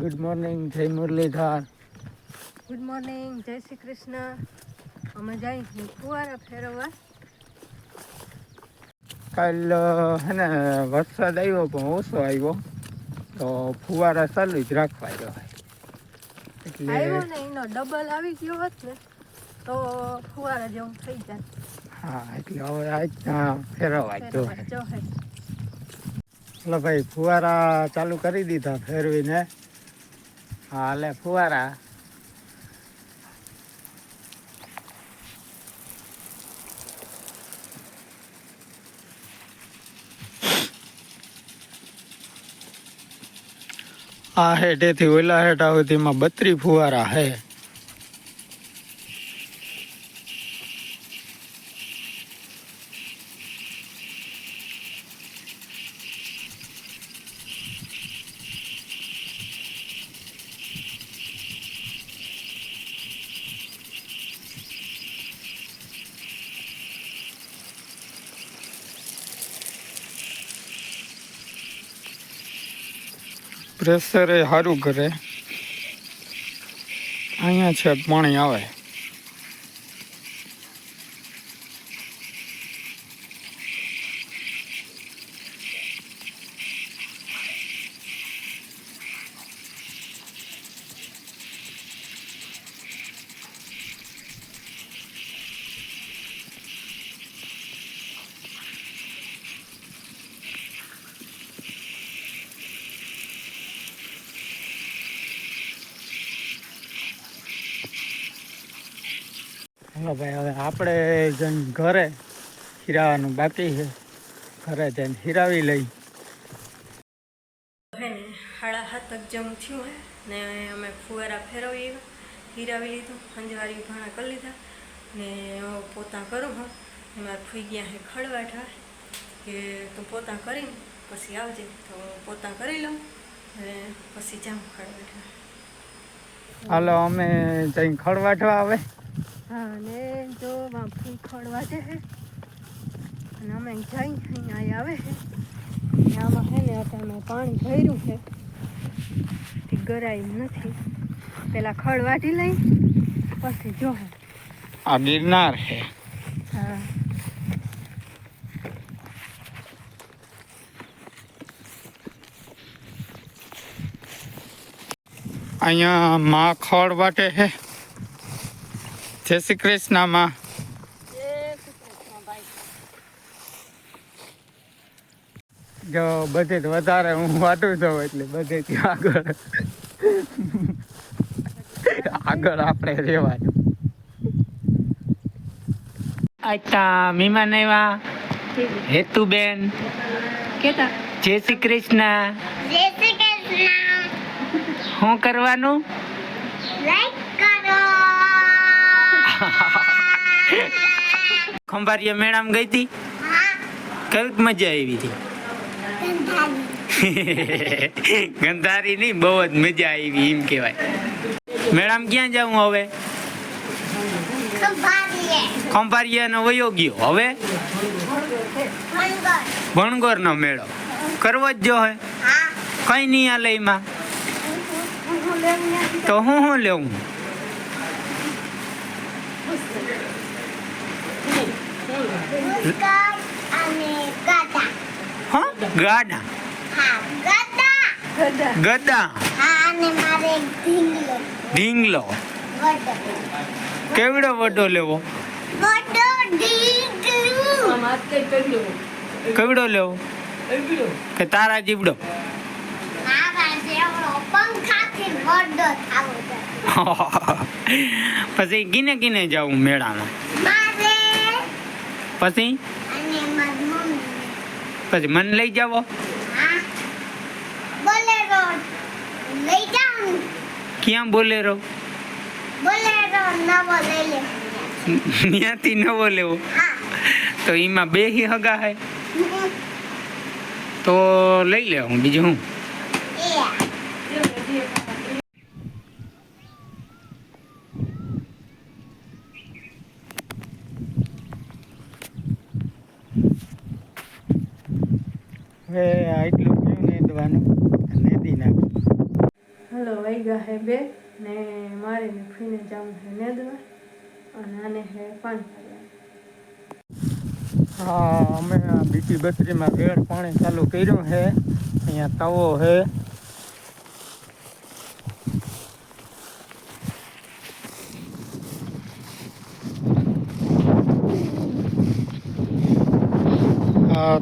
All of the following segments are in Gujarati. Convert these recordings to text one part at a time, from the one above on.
ગુડ મોર્નિંગ જય મુરલીધર ગુડ મોર્નિંગ જય શ્રી કૃષ્ણ અમે જઈ ફુવારા ફેરવવા. કાલ હે ને વરસાદ આવ્યો પણ ઓછો આવ્યો. તો ફુવારા ચાલુ જ રાખવા જોઈએ એટલે આવ્યો ને એનો ડબલ આવી ગયો હોત ને તો ફુવારા જેવું થઈ જાય હા એટલે હવે આજના ફેરવવા જ ફેરવવા જોઈએ. જોહે એટલે ભાઈ ફુવારા ચાલુ કરી દીધા ફેરવીને. હા લે ફુવારા. આ હેઠેથી ઓલા હેઠા સુધીમાં બત્રી ફુવારા હે. પ્રેશર સારું કરે. અહીંયા છે પાણી આવે. હાલો ભાઈ હવે આપણે જઈને ઘરે હિરાવાનું બાકી છે. ઘરે જઈને હિરાવી લઈ. હાડા ને સાડા સાત જેમ થયું હે ને અમે ફુવારા ફેરવી હીરાવી લીધું સંજવારી ભાણા કરી લીધા ને પોતા કરું હું. એમાં ફૂઈ ગયા હે ખડવાઠા કે તું પોતા કરીને પછી આવજે. તો હું પોતા કરી લઉં અને પછી જાઉં ખડવાઠા. હાલો અમે જઈને ખડવાઠવા આવે. હા ને જો ફૂઈ ખડવા છે અને અમે જઈ અહીંયા આવે છે. આમાં છે ને અત્યારે પાણી ભર્યું છે. ગરાયું નથી. પેલા ખડ વાટી લઈ પછી જો. આ ગિરનાર છે. હા. અહીંયા માં ખડ વાટે છે. જય શ્રી કૃષ્ણમાં જો બધે વધારે હું વાટું છું એટલે બધેથી આગળ. આગળ આપણે રહેવાનું. અચ્છા મહેમાન આવ્યા. હેતુબેન. કેતા? જય શ્રી કૃષ્ણ. જય શ્રી કૃષ્ણ. શું કરવાનું? લાઈક ખંભારિયા મેળામાં ગઈ હતી? હા મજા આવી હતી. ગંધારી નહીં, બહુ જ મજા આવી એમ કહેવાય. મેળામાં ક્યાં જવું હવે? ખંભારીએ નો વયો ગયો હવે? ભણગોર નો મેળો. કરવો જ જો હે. કઈ નહીં આ લઈમાં તો હું શું લેવું પુષ્કળ અને ગદા હા ગાડા હા ગદા ઢીંગલો ઢીંગલો કેવડો વડો લેવો કેવડો લેવો કે તારા જીવડો પછી ગીને ગીને જાઉં મેળામાં પછી? પછી મન લઈ જાવો ક્યાં બોલેરો? બોલેરો ત્યાંથી નવો લેવો. તો એમાં બે હી હગા હે? તો લઈ લે હું બીજું હું એ હવે આટલું ગયું અને દી નાખી. હલો વાગ્યા હે બે ને મારે ને ફીને જામ હે નેદવા અને આને હે પાન હા અમે બીજી બીટી બસરીમાં વેળ પાણી ચાલુ કર્યું છે અહીંયા તવો છે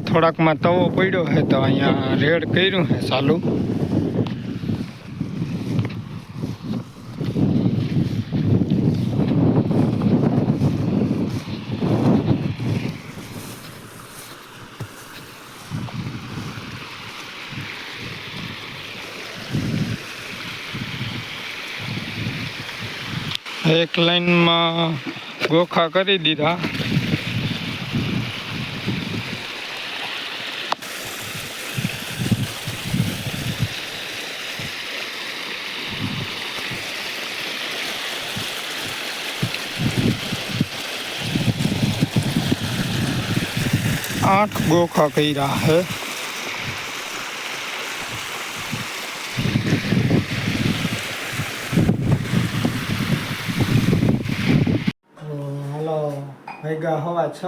થોડાકમાં તવો પડ્યો છે તો અહીંયા રેડ કર્યું છે ચાલુ. એક લાઈનમાં ગોખા કરી દીધા. આઠ ગોખા કર્યા હે. હલો ભેગા હવા છ?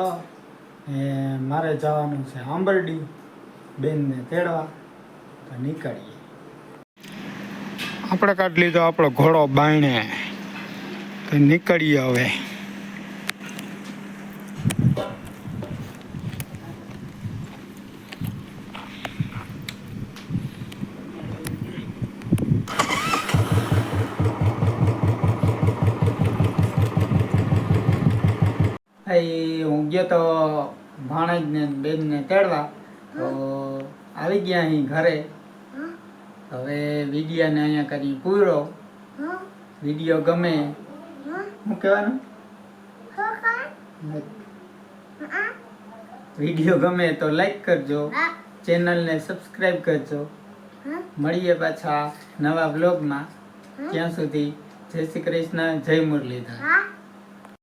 એ મારે જવાનું છે આંબરડી. બેનને તેડવા. તો નીકળીએ. આપણે કાઢી લીધો આપણો ઘોડો બાયણે. તો નીકળીએ હવે. એ હું ગયો તો ભાણેજને બેનને તેડવા તો આવી ગયા અહીં ઘરે? હવે વિડીયાને અહીંયા કરી પૂરો? વીડિયો ગમે? શું કહેવાનું વીડિયો ગમે તો લાઈક કરજો. ચેનલને સબસ્ક્રાઈબ કરજો મળીએ પાછા નવા બ્લોગમાં ત્યાં સુધી જય શ્રી કૃષ્ણ, જય મુરલીધર